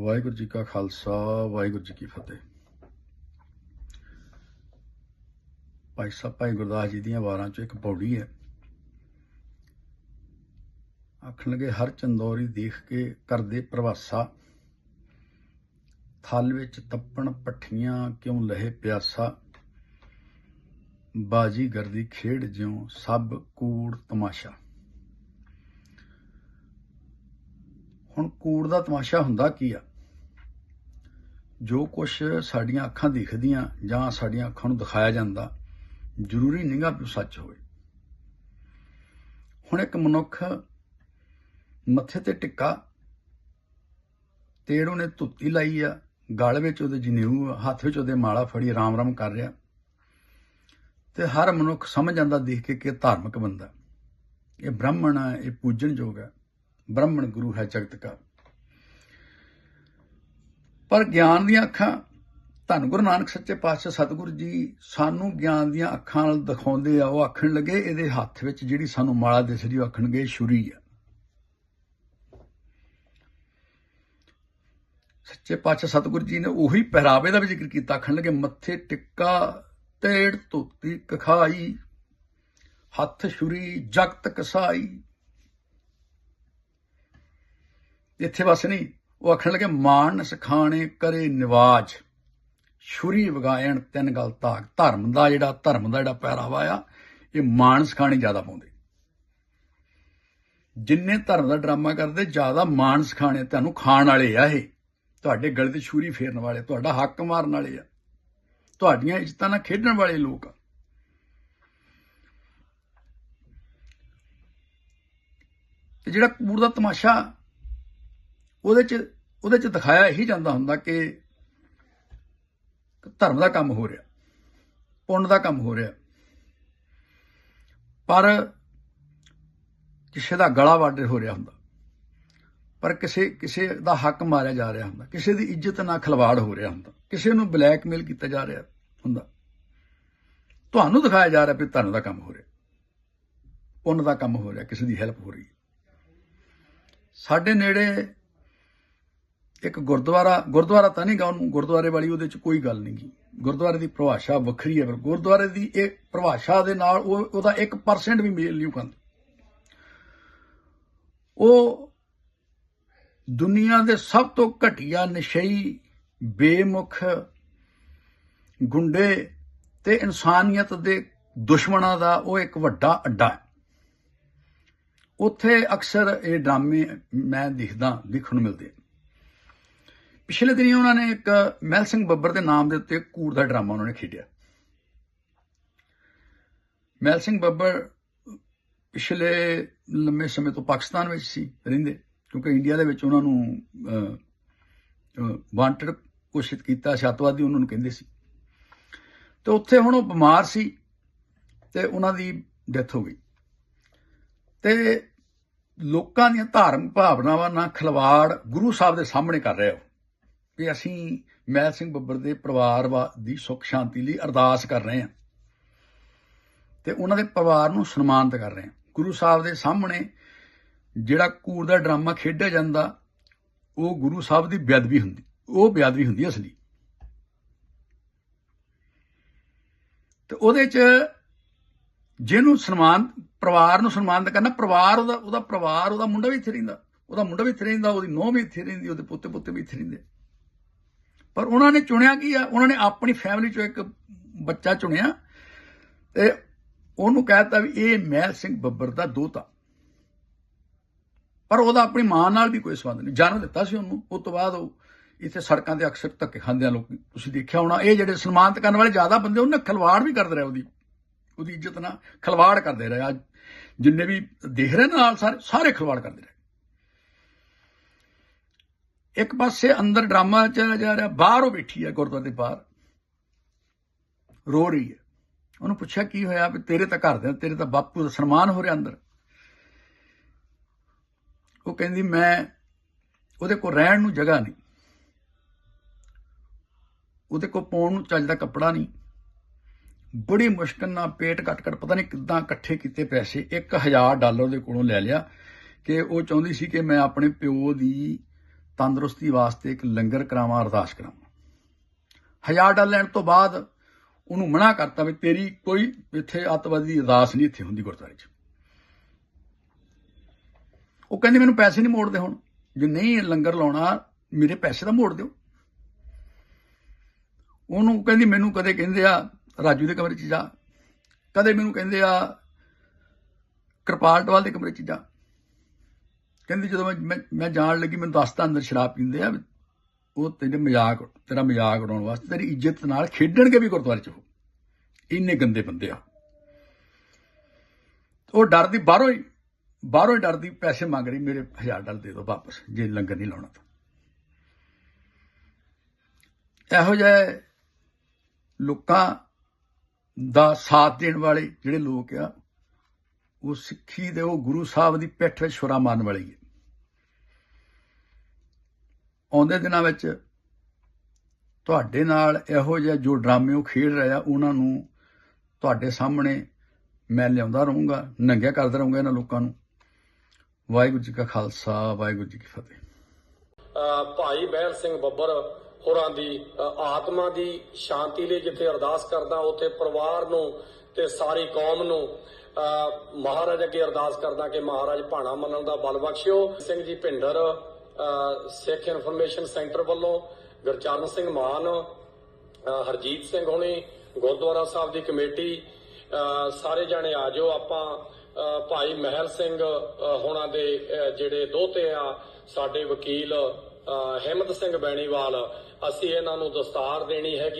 ਵਾਹਿਗੁਰੂ ਜੀ ਕਾ ਖਾਲਸਾ, ਵਾਹਿਗੁਰੂ ਜੀ ਕੀ ਫਤਿਹ। ਭਾਈ ਸਾਹਿਬ, ਭਾਈ ਗੁਰਦਾਸ ਜੀ ਦੀਆਂ ਵਾਰਾਂ ਚੋਂ ਇੱਕ ਪੌੜੀ ਹੈ। ਆਖਣ ਲਗੇ ਹਰ ਚੰਦੋਰੀ ਦੇਖ ਕੇ ਕਰਦੇ ਪ੍ਰਵਾਸਾ। ਥਲ ਵਿੱਚ ਤੱਪਣ ਪੱਠੀਆਂ ਕਿਉਂ ਲਹੇ ਪਿਆਸਾ? ਬਾਜੀ ਗਰਦੀ ਖੇਡ ਜਿਉ ਸਭ ਕੂੜ ਤਮਾਸ਼ਾ। ਹੁਣ ਕੂੜ ਦਾ ਤਮਾਸ਼ਾ ਹੁੰਦਾ ਕੀ ਆ? ਜੋ ਕੁਝ ਸਾਡੀਆਂ ਅੱਖਾਂ ਦਿਖਦੀਆਂ ਜਾਂ ਸਾਡੀਆਂ ਅੱਖਾਂ ਨੂੰ ਦਿਖਾਇਆ ਜਾਂਦਾ ਜ਼ਰੂਰੀ ਨਹੀਂਗਾ ਕਿ ਉਹ ਸੱਚ ਹੋਵੇ। ਹੁਣ ਇੱਕ ਮਨੁੱਖ ਮੱਥੇ ਤੇ ਟਿੱਕਾ ਤੇੜ ਉਹਨੇ ਧੁੱਤੀ ਲਾਈ ਆ ਗਲ ਵਿੱਚ ਉਹਦੇ ਜਨੇਊ ਆ, ਹੱਥ ਵਿੱਚ ਉਹਦੇ ਮਾਲਾ ਫੜੀ ਰਾਮ ਰਾਮ ਕਰ ਰਿਹਾ ਤੇ ਹਰ ਮਨੁੱਖ ਸਮਝ ਜਾਂਦਾ ਦੇਖ ਕੇ ਕਿ ਧਾਰਮਿਕ ਬੰਦਾ। ਇਹ ਬ੍ਰਾਹਮਣ ਹੈ ਇਹ ਪੂਜਣਯੋਗ ਹੈ ਬ੍ਰਾਹਮਣ ਗੁਰੂ ਹੈ ਜਗਤ ਕਾ। ਪਰ ਗਿਆਨ ਦੀਆਂ ਅੱਖਾਂ ਧੰਨ ਗੁਰੂ ਨਾਨਕ ਸੱਚੇ ਪਾਤਸ਼ਾਹ ਸਤਿਗੁਰੂ ਜੀ ਸਾਨੂੰ ਗਿਆਨ ਦੀਆਂ ਅੱਖਾਂ ਨਾਲ ਦਿਖਾਉਂਦੇ ਆ, ਉਹ ਆਖਣ ਲੱਗੇ, ਇਹਦੇ ਹੱਥ ਵਿੱਚ ਜਿਹੜੀ ਸਾਨੂੰ ਮਾਲਾ ਦਿਸ ਦਿਸਦੀ ਉਹ ਆਖਣਗੇ ਛੁਰੀ ਆ। ਸੱਚੇ ਪਾਤਸ਼ਾਹ ਸਤਿਗੁਰੂ ਜੀ ਨੇ ਉਹੀ ਪਹਿਰਾਵੇ ਦਾ ਵੀ ਜ਼ਿਕਰ ਕੀਤਾ, ਆਖਣ ਲੱਗੇ, ਮੱਥੇ ਟਿੱਕਾ, ਤੇੜ ਧੋਤੀ, ਕਖਾਈ, ਹੱਥ ਛੁਰੀ, ਜਗਤ ਕਸਾਈ। ਇੱਥੇ ਬਸ ਨਹੀਂ ਉਹ ਆਖਣ ਲੱਗੇ ਮਾਨ ਸਖਾਣੇ ਕਰੇ ਨਿਵਾਜ। ਛੁਰੀ ਵਗਾਇਣ ਤਿੰਨ ਗਲ ਤਾਕ ਧਰਮ ਦਾ ਜਿਹੜਾ, ਧਰਮ ਦਾ ਜਿਹੜਾ ਪਹਿਰਾਵਾ ਆ, ਇਹ ਮਾਨ ਸਖਾਣੇ ਜ਼ਿਆਦਾ ਪਾਉਂਦੇ। ਜਿੰਨੇ ਧਰਮ ਦਾ ਡਰਾਮਾ ਕਰਦੇ, ਜ਼ਿਆਦਾ ਮਾਨ ਸਖਾਣੇ ਤੁਹਾਨੂੰ ਖਾਣ ਵਾਲੇ ਆ ਇਹ। ਤੁਹਾਡੇ ਗਲੇ ਤੇ ਛੁਰੀ ਫੇਰਨ ਵਾਲੇ, ਤੁਹਾਡਾ ਹੱਕ ਮਾਰਨ ਵਾਲੇ ਆ। ਤੁਹਾਡੀਆਂ ਇੱਜ਼ਤਾਂ ਨਾਲ ਖੇਡਣ ਵਾਲੇ ਲੋਕ ਆ। ਤੇ ਜਿਹੜਾ ਕੂੜ ਦਾ ਤਮਾਸ਼ਾ ਉਹਦੇ ਚ ਉਹਦੇ ਚ ਦਿਖਾਇਆ ਇਹੀ ਜਾਂਦਾ ਹੁੰਦਾ ਕਿ ਧਰਮ ਦਾ ਕੰਮ ਹੋ ਰਿਹਾ, ਪੁੰਨ ਦਾ ਕੰਮ ਹੋ ਰਿਹਾ। ਪਰ ਕਿਸੇ ਦਾ ਗਲਾ ਵੱਢ ਹੋ ਰਿਹਾ ਹੁੰਦਾ, ਪਰ ਕਿਸੇ ਕਿਸੇ ਦਾ ਹੱਕ ਮਾਰਿਆ ਜਾ ਰਿਹਾ ਹੁੰਦਾ, ਕਿਸੇ ਦੀ ਇੱਜ਼ਤ ਨਾਲ ਖਲਵਾੜ ਹੋ ਰਿਹਾ ਹੁੰਦਾ, ਕਿਸੇ ਨੂੰ ਬਲੈਕਮੇਲ ਕੀਤਾ ਜਾ ਰਿਹਾ ਹੁੰਦਾ। ਤੁਹਾਨੂੰ ਦਿਖਾਇਆ ਜਾ ਰਿਹਾ ਵੀ ਧਰਮ ਦਾ ਕੰਮ ਹੋ ਰਿਹਾ, ਪੁੰਨ ਦਾ ਕੰਮ ਹੋ ਰਿਹਾ, ਕਿਸੇ ਦੀ ਹੈਲਪ ਹੋ ਰਹੀ ਸਾਡੇ ਨੇੜੇ ਇੱਕ ਗੁਰਦੁਆਰਾ ਗੁਰਦੁਆਰਾ ਤਾਂ ਨਹੀਂ ਗਾ ਉਹਨੂੰ, ਗੁਰਦੁਆਰੇ ਵਾਲੀ ਉਹਦੇ ਚ ਕੋਈ ਗੱਲ ਨਹੀਂ ਗੀ। ਗੁਰਦੁਆਰੇ ਦੀ ਪਰਿਭਾਸ਼ਾ ਵੱਖਰੀ ਹੈ, ਪਰ ਗੁਰਦੁਆਰੇ ਦੀ ਇਹ ਪਰਿਭਾਸ਼ਾ ਦੇ ਨਾਲ ਉਹ, ਉਹਦਾ 1% ਵੀ ਮੇਲ ਨਹੀਂ ਖਾਂਦਾ। ਉਹ ਦੁਨੀਆ ਦੇ ਸਭ ਤੋਂ ਘਟੀਆ ਨਸ਼ਈ, ਬੇਮੁਖ, ਗੁੰਡੇ ਤੇ ਇਨਸਾਨੀਅਤ ਦੇ ਦੁਸ਼ਮਣਾਂ ਦਾ ਉਹ ਇੱਕ ਵੱਡਾ ਅੱਡਾ ਹੈ। ਉੱਥੇ ਅਕਸਰ ਇਹ ਡਰਾਮੇ ਮੈਂ ਦਿਖਦਾ, ਦਿਖਣ ਨੂੰ ਮਿਲਦੇ ਪਿਛਲੇ ਦਿਨੀ ਉਹਨਾਂ ਨੇ ਇੱਕ ਮਹਿਲ ਸਿੰਘ ਬੱਬਰ ਦੇ ਨਾਮ ਦੇ ਉੱਤੇ ਕੂੜ ਦਾ ਡਰਾਮਾ ਉਹਨਾਂ ਨੇ ਖੇਡਿਆ। ਮਹਿਲ ਸਿੰਘ ਬੱਬਰ ਪਿਛਲੇ ਲੰਮੇ ਸਮੇਂ ਤੋਂ ਪਾਕਿਸਤਾਨ ਵਿੱਚ ਸੀ, ਰਹਿੰਦੇ। ਕਿਉਂਕਿ ਇੰਡੀਆ ਦੇ ਵਿੱਚ ਉਹਨਾਂ ਨੂੰ ਵਾਂਟਡ ਘੋਸ਼ਿਤ ਕੀਤਾ, ਛਾਤਵਾਦੀ ਉਹਨਾਂ ਨੂੰ ਕਹਿੰਦੇ ਸੀ। ਤੇ ਉੱਥੇ ਹੁਣ ਉਹ ਬਿਮਾਰ ਸੀ ਤੇ ਉਹਨਾਂ ਦੀ ਡੈਥ ਹੋ ਗਈ। ਤੇ ਲੋਕਾਂ ਦੀਆਂ ਧਾਰਮਿਕ ਭਾਵਨਾਵਾਂ ਨਾਲ ਖਲਵਾੜ ਗੁਰੂ ਸਾਹਿਬ ਦੇ ਸਾਹਮਣੇ ਕਰ ਰਹੇ ਹੋ ਵੀ ਅਸੀਂ ਮਹਿਲ ਸਿੰਘ ਬੱਬਰ ਦੇ ਪਰਿਵਾਰ ਦੀ ਸੁੱਖ ਸ਼ਾਂਤੀ ਲਈ ਅਰਦਾਸ ਕਰ ਰਹੇ ਹਾਂ। ਤੇ ਉਹਨਾਂ ਦੇ ਪਰਿਵਾਰ ਨੂੰ ਸਨਮਾਨਿਤ ਕਰ ਰਹੇ ਹਾਂ। ਗੁਰੂ ਸਾਹਿਬ ਦੇ ਸਾਹਮਣੇ ਜਿਹੜਾ ਕੂੜ ਦਾ ਡਰਾਮਾ ਖੇਡਿਆ ਜਾਂਦਾ, ਉਹ ਗੁਰੂ ਸਾਹਿਬ ਦੀ ਬੇਅਦਬੀ ਹੁੰਦੀ, ਉਹ ਬੇਅਦਬੀ ਹੁੰਦੀ ਅਸਲੀ। ਤੇ ਉਹਦੇ ਚ ਜਿਹਨੂੰ ਸਨਮਾਨ, ਪਰਿਵਾਰ ਨੂੰ ਸਨਮਾਨਿਤ ਕਰਨਾ, ਪਰਿਵਾਰ ਉਹਦਾ ਉਹਦਾ ਪਰਿਵਾਰ, ਉਹਦਾ ਮੁੰਡਾ ਵੀ ਇੱਥੇ ਰਹਿੰਦਾ, ਉਹਦਾ ਮੁੰਡਾ ਵੀ ਇੱਥੇ ਰਹਿੰਦਾ, ਉਹਦੀ ਨੂੰਹ ਵੀ ਇੱਥੇ ਰਹਿੰਦੀ, ਉਹਦੇ ਪੋਤੇ ਪੋਤੇ ਵੀ ਇੱਥੇ ਰਹਿੰਦੇ। ਪਰ ਉਹਨਾਂ ਨੇ ਚੁਣਿਆ ਕੀ ਆ? ਉਹਨਾਂ ਨੇ ਆਪਣੀ ਫੈਮਿਲੀ ਚੋਂ ਇੱਕ ਬੱਚਾ ਚੁਣਿਆ ਤੇ ਉਹਨੂੰ ਕਹਿਤਾ ਵੀ ਇਹ ਮਹਿਲ ਸਿੰਘ ਬੱਬਰ ਦਾ ਦੋਤਾ। ਪਰ ਉਹਦਾ ਆਪਣੀ ਮਾਂ ਨਾਲ ਵੀ ਕੋਈ ਸੰਬੰਧ ਨਹੀਂ। ਜਨਮ ਦਿੱਤਾ ਸੀ ਉਹਨੂੰ। ਉਸ ਤੋਂ ਬਾਅਦ ਉਹ ਇੱਥੇ ਸੜਕਾਂ ਤੇ ਅਕਸਰ ਧੱਕੇ ਖਾਂਦੇ ਆ ਲੋਕ। ਤੁਸੀਂ ਦੇਖਿਆ ਹੋਣਾ, ਇਹ ਜਿਹੜੇ ਸਨਮਾਨਿਤ ਕਰਨ ਵਾਲੇ ਜ਼ਿਆਦਾ ਬੰਦੇ, ਉਹਨਾਂ ਖਲਵਾੜ ਵੀ ਕਰਦੇ ਰਹੇ ਉਹਦੀ। ਉਹਦੀ ਇੱਜ਼ਤ ਨਾਲ ਖਲਵਾੜ ਕਰਦੇ ਰਹੇ। ਅੱਜ ਜਿੰਨੇ ਵੀ ਦੇਖ ਰਹੇ ਨਾਲ ਸਾਰੇ ਸਾਰੇ ਖਲਵਾੜ ਕਰਦੇ ਰਹੇ। ਇੱਕ ਪਾਸੇ ਅੰਦਰ ਡਰਾਮਾ ਚੱਲਿਆ ਜਾ ਰਿਹਾ, ਬਾਹਰ ਉਹ ਬੈਠੀ ਹੈ ਗੁਰਦੁਆਰੇ ਦੇ ਬਾਹਰ। ਰੋ ਰਹੀ ਹੈ। ਉਹਨੂੰ ਪੁੱਛਿਆ, ਕੀ ਹੋਇਆ? ਵੀ ਤੇਰੇ ਤਾਂ ਘਰ ਦੇ, ਤੇਰੇ ਤਾਂ ਬਾਪੂ ਦਾ ਸਨਮਾਨ ਹੋ ਰਿਹਾ ਅੰਦਰ। ਉਹ ਕਹਿੰਦੀ, ਮੈਂ ਉਹਦੇ ਕੋਲ ਰਹਿਣ ਨੂੰ ਜਗ੍ਹਾ ਨਹੀਂ। ਉਹਦੇ ਕੋਲ ਪਾਉਣ ਨੂੰ ਚੱਜਦਾ ਕੱਪੜਾ ਨਹੀਂ। ਬੜੀ ਮੁਸ਼ਕਲ ਨਾਲ ਪੇਟ ਕੱਟ ਕੱਟ ਪਤਾ ਨਹੀਂ ਕਿੱਦਾਂ ਇਕੱਠੇ ਕੀਤੇ ਪੈਸੇ। 1000 ਡਾਲਰ ਦੇ ਕੋਲੋਂ ਲੈ ਲਿਆ ਕਿ ਉਹ ਚਾਹੁੰਦੀ ਸੀ ਕਿ ਮੈਂ ਆਪਣੇ ਪਿਓ ਦੀ ਤੰਦਰੁਸਤੀ ਵਾਸਤੇ ਇੱਕ ਲੰਗਰ ਕਰਾਵਾਂ ਅਰਦਾਸ ਕਰਾਵਾਂ। ਹਜ਼ਾਰ ਡਾਲਰ ਲੈਣ ਤੋਂ ਬਾਅਦ ਉਹਨੂੰ ਮਨਾ ਕਰਤਾ ਵੀ ਤੇਰੀ ਕੋਈ ਇੱਥੇ ਅੱਤਵਾਦੀ ਦੀ ਅਰਦਾਸ ਨਹੀਂ ਇੱਥੇ ਹੁੰਦੀ ਗੁਰਦੁਆਰੇ 'ਚ। ਉਹ ਕਹਿੰਦੀ, ਮੈਨੂੰ ਪੈਸੇ ਨਹੀਂ ਮੋੜਦੇ ਹੁਣ। ਜੇ ਨਹੀਂ ਲੰਗਰ ਲਾਉਣਾ, ਮੇਰੇ ਪੈਸੇ ਤਾਂ ਮੋੜ ਦਿਓ। ਉਹਨੂੰ ਕਹਿੰਦੀ, ਮੈਨੂੰ ਕਦੇ ਕਹਿੰਦੇ ਆ, ਰਾਜੂ ਦੇ ਕਮਰੇ 'ਚ ਜਾ। ਕਦੇ ਮੈਨੂੰ ਕਹਿੰਦੇ ਆ, ਕਿਰਪਾਲ ਟਵਾਲ ਦੇ ਕਮਰੇ 'ਚ ਜਾ। ਕਹਿੰਦੀ ਜਦੋਂ ਮੈਂ- ਮੈਂ ਮੈਂ ਜਾਣ ਲੱਗੀ, ਮੈਨੂੰ ਦੱਸਤਾ ਅੰਦਰ ਸ਼ਰਾਬ ਪੀਂਦੇ ਆ ਉਹ ਤੇਰੇ ਮਜ਼ਾਕ ਤੇਰਾ ਮਜ਼ਾਕ ਉਡਾਉਣ ਵਾਸਤੇ ਤੇਰੀ ਇੱਜ਼ਤ ਨਾਲ ਖੇਡਣਗੇ ਵੀ ਗੁਰਦੁਆਰੇ 'ਚ ਉਹ। ਇੰਨੇ ਗੰਦੇ ਬੰਦੇ ਆ। ਉਹ ਡਰਦੀ, ਬਾਹਰੋਂ ਹੀ ਬਾਹਰੋਂ ਹੀ ਡਰਦੀ, ਪੈਸੇ ਮੰਗ ਰਹੀ, ਮੇਰੇ 1000 ਡਾਲਰ ਦੇ ਦਿਓ ਵਾਪਸ, ਜੇ ਲੰਗਰ ਨਹੀਂ ਲਾਉਣਾ ਤਾਂ। ਇਹੋ ਜਿਹੇ ਲੋਕਾਂ ਦਾ ਸਾਥ ਦੇਣ ਵਾਲੇ ਜਿਹੜੇ ਲੋਕ ਆ ਉਹ ਸਿੱਖੀ ਦੇ ਉਹ ਗੁਰੂ ਸਾਹਿਬ ਦੀ ਪਿੱਠ ਵਿੱਚ ਛੁਰਾ ਮਾਰਨ ਵਾਲੇ ਹੀ। ਆਉਂਦੇ ਦਿਨਾਂ ਵਿੱਚ ਤੁਹਾਡੇ ਨਾਲ ਇਹੋ ਜਿਹੇ ਜੋ ਡਰਾਮੇ ਉਹ ਖੇਡ ਰਹੇ, ਉਹਨਾਂ ਨੂੰ ਤੁਹਾਡੇ ਸਾਹਮਣੇ ਮੈਂ ਲਿਆਉਂਦਾ ਰਹੂੰਗਾ, ਨੰਗਿਆ ਕਰਦਾ ਰਹੂੰਗਾ ਇਹਨਾਂ ਲੋਕਾਂ ਨੂੰ। ਵਾਹਿਗੁਰੂ ਜੀ ਕਾ ਖਾਲਸਾ, ਵਾਹਿਗੁਰੂ ਜੀ ਕੀ ਫਤਿਹ। ਭਾਈ ਬਹਿਲ ਸਿੰਘ ਬੱਬਰ ਹੋਰਾਂ ਦੀ ਆਤਮਾ ਦੀ ਸ਼ਾਂਤੀ ਲਈ ਜਿੱਥੇ ਅਰਦਾਸ ਕਰਦਾ, ਉੱਥੇ ਪਰਿਵਾਰ ਨੂੰ ਤੇ ਸਾਰੀ ਕੌਮ ਨੂੰ ਮਹਾਰਾਜ ਅੱਗੇ ਅਰਦਾਸ ਕਰਦਾ ਕਿ ਮਹਾਰਾਜ ਭਾਣਾ ਮੰਨਣ ਦਾ ਬਲ ਬਖਸ਼ਿਓ। ਸਿੰਘ ਜੀ ਭਿੰਡਰ ਸਿੱਖ ਇਨਫੋਰਮੇਸ਼ਨ ਸੈਂਟਰ ਵੱਲੋਂ ਗੁਰਚਰਨ ਸਿੰਘ ਮਾਨ ਹਰਜੀਤ ਸਿੰਘ ਹੋਣੀ ਗੁਰਦੁਆਰਾ ਸਾਹਿਬ ਦੀ ਕਮੇਟੀ ਸਾਰੇ ਜਾਣੇ ਆ ਜਾਓ। ਆਪਾਂ ਭਾਈ ਮਹਿਲ ਸਿੰਘ ਹੋਣਾ ਦੇ ਜਿਹੜੇ ਦੋਤੇ ਆ ਸਾਡੇ ਵਕੀਲ ਅ, ਹਿੰਮਤ ਸਿੰਘ ਬੈਣੀਵਾਲ ਅਸੀਂ ਇਹਨਾਂ ਨੂੰ ਦਸਤਾਰ ਦੇਣੀ ਹੈਗੀ।